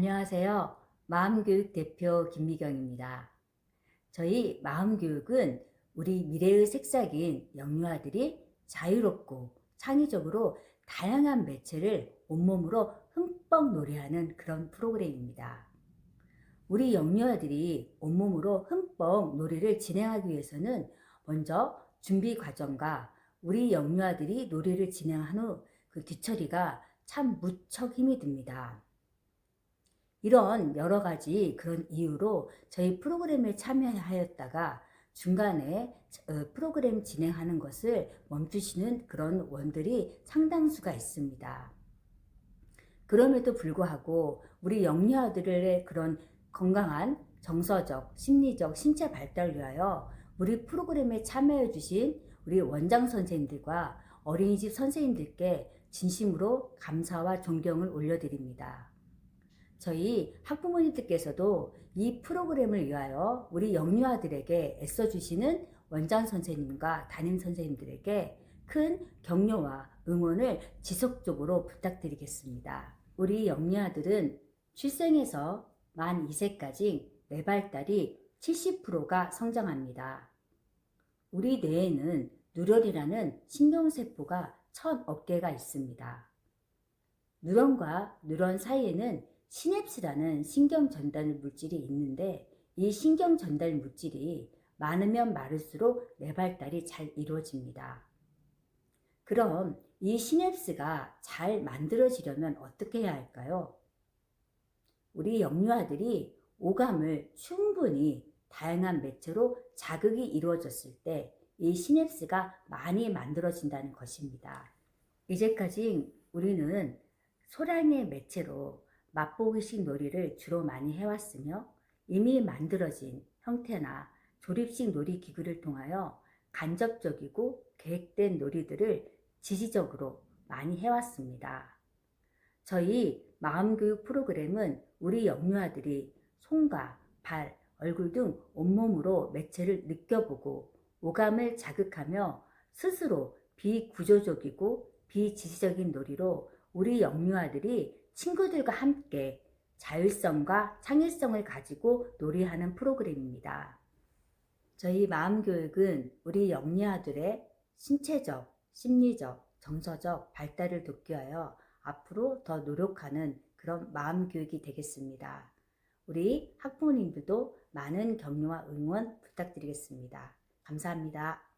안녕하세요. 마음교육 대표 김미경입니다. 저희 마음교육은 우리 미래의 색색인 영유아들이 자유롭고 창의적으로 다양한 매체를 온몸으로 흠뻑 놀이하는 그런 프로그램입니다. 우리 영유아들이 온몸으로 흠뻑 놀이를 진행하기 위해서는 먼저 준비 과정과 우리 영유아들이 놀이를 진행한 후 그 뒤처리가 참 무척 힘이 듭니다. 이런 여러 가지 그런 이유로 저희 프로그램에 참여하였다가 중간에 어, 프로그램 진행하는 것을 멈추시는 그런 원들이 상당수가 있습니다. 그럼에도 불구하고 우리 영유아들의 그런 건강한 정서적, 심리적, 신체 발달을 위하여 우리 프로그램에 참여해 주신 우리 원장 선생님들과 어린이집 선생님들께 진심으로 감사와 존경을 올려드립니다. 저희 학부모님들께서도 이 프로그램을 위하여 우리 영유아들에게 애써주시는 원장 선생님과 담임 선생님들에게 큰 격려와 응원을 지속적으로 부탁드리겠습니다. 우리 영유아들은 출생에서 만 2세까지 뇌발달이 70%가 성장합니다. 우리 뇌에는 누럴이라는 신경세포가 1000억 있습니다. 누런과 누런 사이에는 시냅스라는 신경 전달 물질이 있는데 이 신경 전달 물질이 많으면 많을수록 뇌발달이 잘 이루어집니다. 그럼 이 시냅스가 잘 만들어지려면 어떻게 해야 할까요? 우리 영유아들이 오감을 충분히 다양한 매체로 자극이 이루어졌을 때 이 시냅스가 많이 만들어진다는 것입니다. 이제까지 우리는 소량의 매체로 맛보기식 놀이를 주로 많이 해왔으며 이미 만들어진 형태나 조립식 놀이 기구를 통하여 간접적이고 계획된 놀이들을 지시적으로 많이 해왔습니다. 저희 마음교육 프로그램은 우리 영유아들이 손과 발, 얼굴 등 온몸으로 매체를 느껴보고 오감을 자극하며 스스로 비구조적이고 비지시적인 놀이로 우리 영유아들이 친구들과 함께 자율성과 창의성을 가지고 놀이하는 프로그램입니다. 저희 마음교육은 우리 영유아들의 신체적, 심리적, 정서적 발달을 돕기 위하여 앞으로 더 노력하는 그런 마음교육이 되겠습니다. 우리 학부모님들도 많은 격려와 응원 부탁드리겠습니다. 감사합니다.